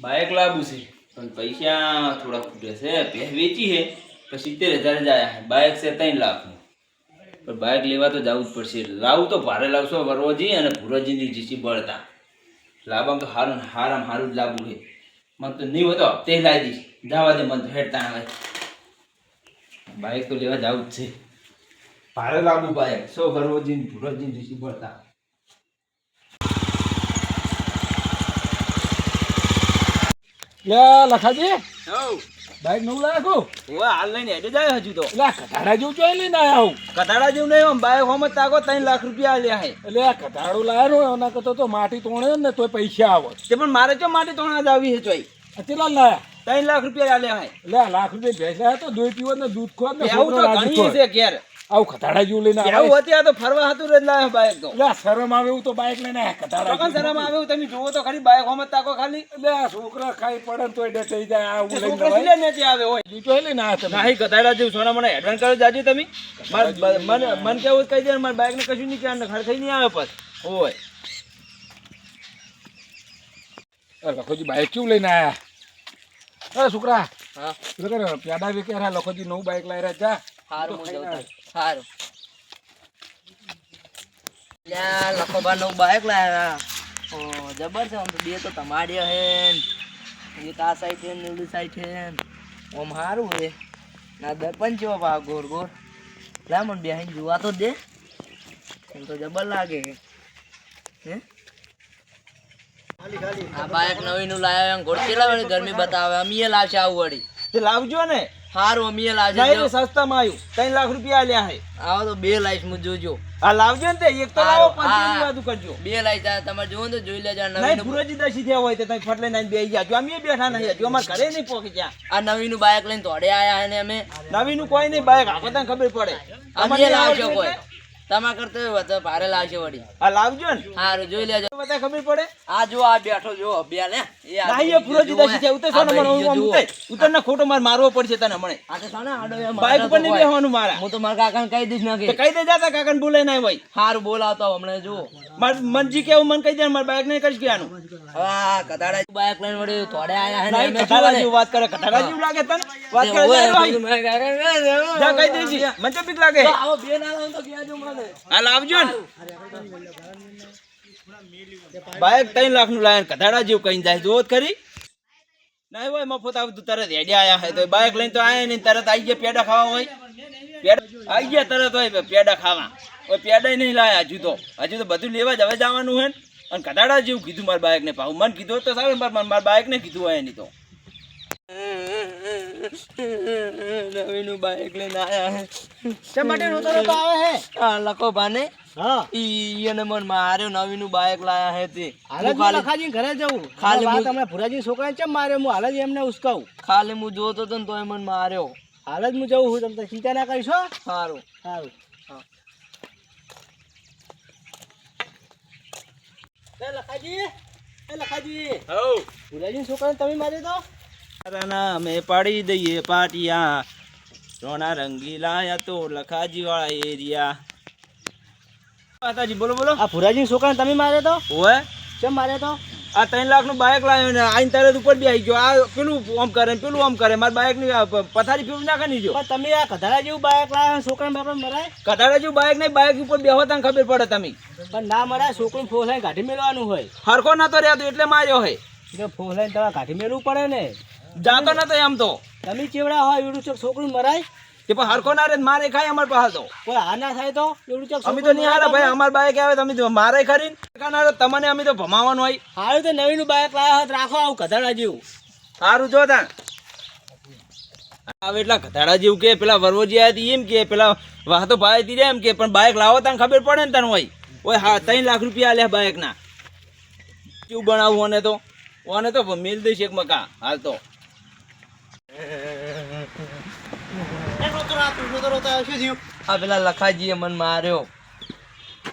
Bike લાવવું છે. પણ પૈસા થોડા ખૂટે છે. બે વેચી છે. તો સિત્તેર હજાર જ આવ્યા બાઇક છે ત્રણ લાખનું. પણ બાઇક લેવા તો જવું જ પડશે. લાવું તો ભારે લાવશો વરવોજી અને ભુરોજીની જીસી બળતા. લાવવામાં તો હારું હારામ હારું જ લાવવું છે. મને તો નહીં હોય તો હપ્તે લાવી દઈશ. જવા દે મને તો હેડતા આવે બાઇક તો લેવા જવું જ છે. ભારે લાવવું બાઇક સો વરવોજી ભુરોજીની જીસી બળતા. લે લખાજી. બાઈક નવું લાયા હું હાલ લઈને હેડે જાય હજુ તો. એટલે કટાડા જેવું ચોઈ લઈને આયા હું. કટાડા જેવું નહીં આમ બાઇક હોમ તાકો ત્રણ લાખ રૂપિયા આલ્યા હે. એટલે આ કટાડું એના કરતા તો માટી તોણે ને તોય પૈસા આવે. તે પણ મારે ચો માટી તોણા જ આવી છે ચોઈ કેટલા લાયા? ત્રણ લાખ રૂપિયા આલ્યા હે. એટલે લાખ રૂપિયા ભેસા તો દૂધ પીવો ને દૂધ ખો ને તો ઘણી છે ઘેર. આવું કટાડા જેવું લઈને આવું? અત્યારે હતી આ તો ફરવા હતું જ લાયો બાઇક તો. લા શરમ આવે એવું તો બાઈક લઈને આયા કટાડા ચોકન શરમ આવે તમે જુઓ તો ખરી બાઇક હોમ તાકો ખાલી. એટલે છોકરા ખાઈ પડે તો એ થઈ જાય તે લઈને છોકરા જવાય. સિલે આવે હોય. બીજું હે લઈને આ તમે. નાહી ગધાડા જેવું સોના મને એડવાન્સ કરો જાજો તમે. માર મન મન કેવું કહી દે મારા બાઇક ને કશું નહીં કહેવાનું ખર થઈ નહીં આવે પર હોય. અરે લખોજી બાઈક કેવું લઈને આયા? અરે છોકરા. હા. પેડા વેકે રા લખોજી નવું બાઈક લાવી રહ્યા જા. હારું હું જઉં હારું. લખોબા નવું બાઈક લાયા ઓ જબર છે આમ તો બે તો તમારી હે એક આ સાઈડ છે ને ઓલી સાઈડ છે ન. હારું હે. ના દર્પણ જેવો પા ગોર ગોર. લા મને બેહીને જોવા તો દે. એમ તો જબર લાગે હે. આ બાઈક નવી નું લાવ્યા એમ ગોળ કેટલા ગરમી બતાવે. અમીએ લાવશે આવું વળી. તે લાવજો ને. હારું અમીએ લાવશે નહીં સસ્તામાં આવ્યું ત્રણ લાખ રૂપિયા આલ્યા હે. આવો તો બે લાઈશ મુ જોજો. આ લાવજો ને તે એક તો લાવો પાંચ. વાતું કરજો. બે લાઈશ આ તમારે જોવો તો જોઈ લેજો નવી નહીં ભુરોજી દસી થયા હોય તો તમે ફટ લઈને આવીને બેસી જાજો. અમે બેઠા નહીં હજુ અમારે ઘરે નહીં પહોંચી ગયા. આ નવીનું બાઇક લઈને તોડે આયા ને અમે. નવીનું કોઈ નહીં બાઈક આપણે તને ખબર પડે. અમે લાવજો કોઈ. એટલે કરતો હોય તો ભારે લાવશે વળી. આ લાવજો ને? હારું જોઈ લેજો. બધા ખબર પડે? આ જો આ બેઠો જો બે લે એ ફુરોજી જુઓ છે ઉતર સોને મને ભાઈ હું જુઓ. ઉતર ના ખોટો માર મારવો પડશે તને મને આ તો સોને આડો બાઈક પર નહીં બેહવાનું મારા. હું તો મારા કાકાને કહી દઈશ ના કે કઈ દે જાતા કાકાને બોલે નહીં ભાઈ સારું બોલાવતો હમણાં જો માર મનજી કેવું મન કહી દે મારા બાઈક નહીં કરીશ ક્યાંનું હા કદાડા બાઇક લઈને વળી થોડે આયા હે ને ને. જેવું વાત કરે કટારા જેવું લાગે તને? વાત કરે ભાઈ. જા કહી દેજે મને તો બીક લાગે. આવો બે ના તો કહેજો મને આ લાવજો ને. બાઈક ત્રણ લાખનું લાયન કટારા જેવું કઈ જાય જોત ખરી. ના હોય મફત આવતું તરત હેડે આયા હોય તો બાઈક લઈને તો આયા નહીં તરત આઈ ગયા પેડા ખાવા હોય. પેડા આઈ ગયા તરત હોય પેડા ખાવા. હોય પેડા નહીં લાયા હજુ તો. હજુ તો બધું લેવા જ હવે જવાનું હોય ને. અને કટાડા જેવું કીધું મારા બાઈક ને પાછું મને કીધું તો સારું મારા મારા બાઈક ને કીધું હોય નહીં તો. નવીનું બાઇક લઈને આયા હે. શા માટે રોતો રોતો આવે હે? આ લખો ભાને. હા. ઈ એને મન માર્યો નવીનું બાઇક લાયા હે તે. હાલ લખાજી ઘરે જવું ખાલી હું- તમને ભુરાજી છોકરાને ચમ માર્યો? હું હાલે જ એમને ઉસકાવું. ખાલી હું જોતો તો ને તોય મન માર્યો. હાલ જ હું જઉં છું તમને ચિંતા ના કરીશ સારું. સારું. હા. લખાજી એ લખાજી. હઉ. ભુરાજી છોકરાને તમે માર્યો તો? અમે પાડી દઈએ પાટિયા. રોણા રંગીલા તો લખાજી વાળા એરિયા. માતાજી બોલો બોલો. આ ભુરાજી છોકરા તમે માર્યો તો? હોય કેમ માર્યો તો? આ ત્રણ લાખનું બાઇક લાવ્યો ને આઈને તરત ઉપર બી આવી ગયો. આ પેલું આમ કરે પેલું આમ કરે. મારા બાઇકની પથારી ફેરવી નાખે નહીં જો તમે આ કધારા જેવું બાઇક લાવ્યા છોકરા બાપા મરાય? કટાડા જેવું બાઇક નહીં બાઇક ઉપર બેહો તને ખબર પડે તમે. પણ ના મરાય છોકરું ફોસાઈ કાઢી મેળવાનું હોય. હરખો નતો રહેતો એટલે માર્યો હોય. ફોસાઈ તમારે કાઢી મેળવું પડે ને. જાતો નતો એમ તો. તમે ચેવડા હોય એવડું ચોક છોકરું મરાય? તે પણ હરખો ના રે મારે ખાય અમાર પાસે તો. કોઈ હા ના થાય તો? એવડું ચોક અમે તો નહીં હારા ભાઈ અમાર બાઈક આવે તમે તો મારે ખરી ને. તમને અમે તો ભમાવાનું હોય. હારું તો નવીનું બાઈક લાવ્યા હોત રાખો આવું ગધાડા જેવું. સારું જો તા હવે એટલા કથાડા જેવું કે પેલા વરવોજી આવ્યા એમ કે પેલા વાહતો ભાઈ તી એમ કે પણ બાઇક લાવો તને ખબર પડે ને તને હોય. ઓય હા ત્રણ લાખ રૂપિયા આલ્યા બાઇકના કેવું બનાવવું અને તો? ઓને તો મેલ દઈશ એક મકા હાલ તો. આ પેલા લખાજીએ મન માર્યો.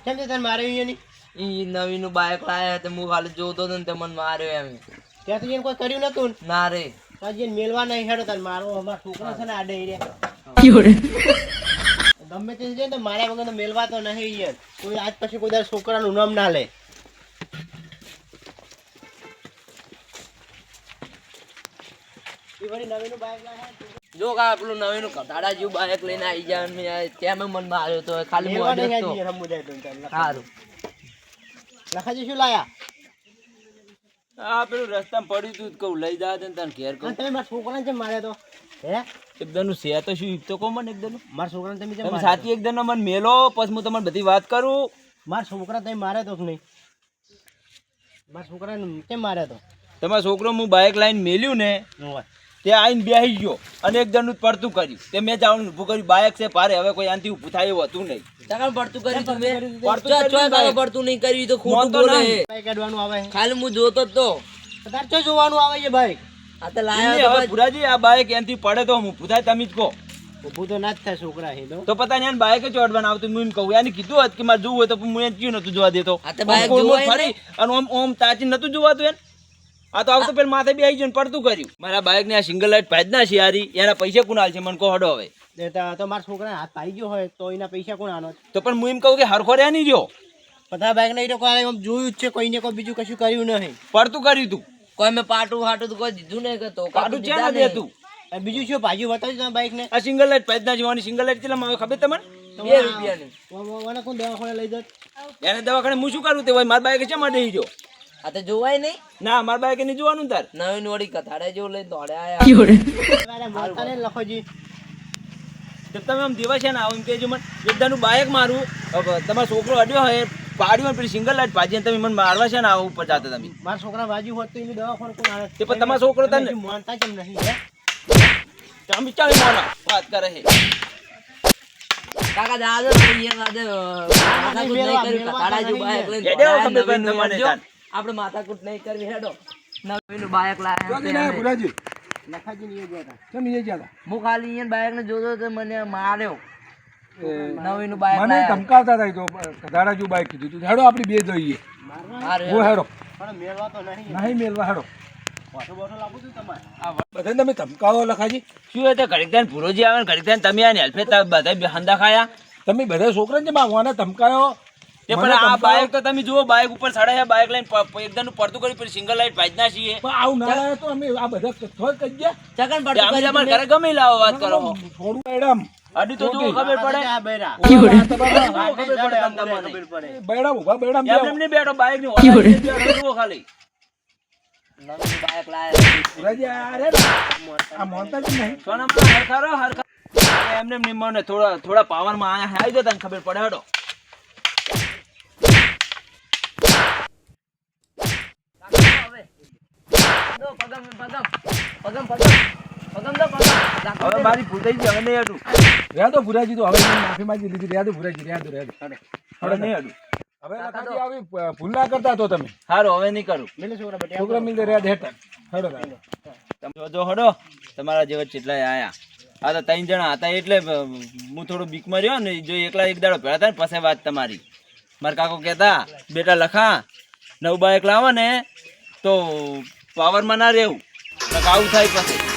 કેમ છે તને માર્યો અહીંયાની ઈ નવીનું બાઇક લાયા તે હું ખાલી જોતો હતો ને તે મન માર્યો એમ. ત્યાં તો એને કોઈ કર્યું નતું ના? રે. પછી મેલવા નહીં હેડો તને મારો અમાર છોકરો છે ને આડે હીરે ગમે તે જઈએ તો માર્યા વગર તો મેલવા તો નહીં યાર. કોઈ આજ પછી કોઈ તારા છોકરાનું નામ ના લે. નવીનું બાઇક લાયા જો કા પેલું નવીનું કટાડા જેવું બાઇક લઈને આવી જાય મેં કેમ મનમાં આવ્યો તો ખાલી હું જ તો. સારું લખાજી શું લાયા? આ પેલું રસ્તામાં પડ્યું તું કહું લઈ જા તને ઘેર અને કહું તમે મારા છોકરાને જેમ માર્યા તો? હે? એકદમનું છે તો શું તો કહો મને એકદમ મારા છોકરાને તમે તમે સાચી એકદમ મને મેલો પછી હું તમને બધી વાત કરું. મારા છોકરા તમે માર્યા તો નહીં? મારા છોકરાને કેમ માર્યા તો? તમારા છોકરો હું બાઇક લાઈન મેલ્યું ને તે આઈને બેહી ગયો અને એક જણનું પડતું કર્યું. તે મેં જવાનું ઊભું કર્યું. બાયક છે પારે હવે કોઈ આનાથી ઊભું થાય એવું હતું નહીં. પડતું કર્યું પડતું નહીં. કર્યું તો ખોટું બોલે. કાઢવાનું આવે. ખાલી હું જોતો તો. તાર જોવાનું આવે છે ભાઈ? આ તો લાયા હવે ભુરાજી આ બાયક એનથી પડે તો હું ઊભું થાય તમે જ કહો. ઊભું તો ના જ થાય છોકરા છે તો. તો પતા ને બાઇક ચોડવાનું આવતું હું એમ કહું. એને કીધું હોત કે મારે જોવું હોય તો હું એને કયું નતું જોવા દેતો. આ તો જોવાય ફરી અને ઓમ ઓમ તાચી નતું જોવાતું એને. આ તો આવતો પેલા માથે બેસી આવી ને પડતું કર્યું. મારા બાઈક ને આ સિંગલ લાઈટ પાજ ના છે યારી. એના પૈસા કુનાલ છે મને કહો હડો હવે. તો મારા છોકરા હાથ પાઈ ગયો હોય તો એના પૈસા કોણ આનો તો પણ હું એમ કહું કે હરખો રહ્યા નહીં રહ્યો. બધા બાઈક નહીં આમ જોયું જ છે કોઈને કોઈ બીજું કશું કર્યું નહીં. પડતું કર્યું તું. કોઈ મેં પાટું હાટું તો કોઈ દીધું નહીં કરતો તો કાઢું છે દીધા દેતું બીજું શું ભાજી બતાવજો તમે બાઈક ને આ સિંગલ લાઈટ પાજ ના જોવાની. સિંગલ લાઈટ કેટલામાં આવે ખબર તમને? બે રૂપિયાની. કોણ દવાખાને લઈ જત? એને દવાખાને હું શું કરું તે મારા બાઈક છે માટે જો આ તો જોવાય નહીં. ના મારા બાઈક નહીં જોવાનું તાર. નવી નોડી કથાડે જેવું લઈને દોડે આયા. લખોજી તો તમે આમ દિવસ છે ને આવું એમ કહેજો મને. યોદ્ધાનું બાઈક મારું. તમારો છોકરો અડ્યો હોય પાડ્યો પેલી સિંગલ લાઈટ પાજી તમે મને મારવા છે ને આવું ઉપર જાતા તમે. મારા છોકરા બાજુ હોત તો એની દવાખાને કોણ આવે? તે પણ તમારો છોકરો તને- માનતા કેમ નહીં હે? તમે ચાલે મારા વાત કરે છે. કાકા દાદા તો અહીંયા દાદા, કાકા માથાકૂટ નહીં કરવી, કથાડા જો બાઈક લઈને આપણે માથાકૂટ નહીં કરવી હેડો. નવીનું બાયક લાયા ક્યાંથી છે લાયા અમે. ભુરાજી લખાજી નહીં ગયા હતા. કેમ એ ગયા હું ખાલી અહીંયા બાઈક ને જોતો તો મને માર્યો. હતા નવીનનું બાઈક મને ધમકાવતા હતા તો બાઈક કીધું તું. હેડો આપણી બે જઈએ. હું હેડો. પણ મેળવા તો નહીં. નહીં મેલવા હેડો. બધાને તમે ધમકાવો લખાજી. શું હોય તે ઘડીક ત્યાં ભૂરોજી આવે ને ઘડીક ત્યાં તમે આને હેલ્પે બધા હંદા ખાયા. તમે બધા છોકરાને જેમ આવવાના ધમકાયો તે પણ આ બાઇક તો તમે જુઓ બાઈક ઉપર ચડાયા બાઇક લઈને એકદમ પડતું કરી પછી સિંગલ લાઈટ ના છીએ. પણ આવું ના લાવે તો અમે આ બધા થોડ કહી ગયા? ચકન પડતું અમે અમાર ઘરે ગમે લાવો વાત કરો. થોડું મેડમ અડી તો જુઓ ખબર પડે. આ બૈરા. ખબર પડે તમને ખબર પડે. બેડા ઊભા બેડા એમને એમ નહીં બેઠો બાઈકની નીચે જુઓ ખાલી. લાયા આ જ નહીં. સોનામાં હરખા હરખા એમને મને થોડા થોડા પાવરમાં આયા આવી જાય તને ખબર પડે હડો દો પગમ પગમ પગમ પગમ હવે મારી થઈ ગઈ હવે નહીં હડું રહ્યા તો ભૂરાજી તો હવે માફી માંગી લીધી રહ્યા તો ભૂરાજી રહ્યા તો રહ્યા હવે નહીં હડું હવે લખાજી આવી ભૂલ ના કરતા તો તમે. સારું હવે નહીં કરું. મિલે છોકરા બટ્યા છોકરા મિલે રહ્યા હેઠા હડો તમે જો હડો તમારા જેવા કેટલાય આયા. હા તો ત્રણ જણા હતા એટલે હું થોડો બીક રહ્યો ને જો એકલા એક દાડો ભેળા થાય ને પછી વાત તમારી. મારા કાકો કહેતા બેટા લખા નવ બાઈક લાવો ને તો પાવરમાં ના રહેવું. આવું થાય પછી.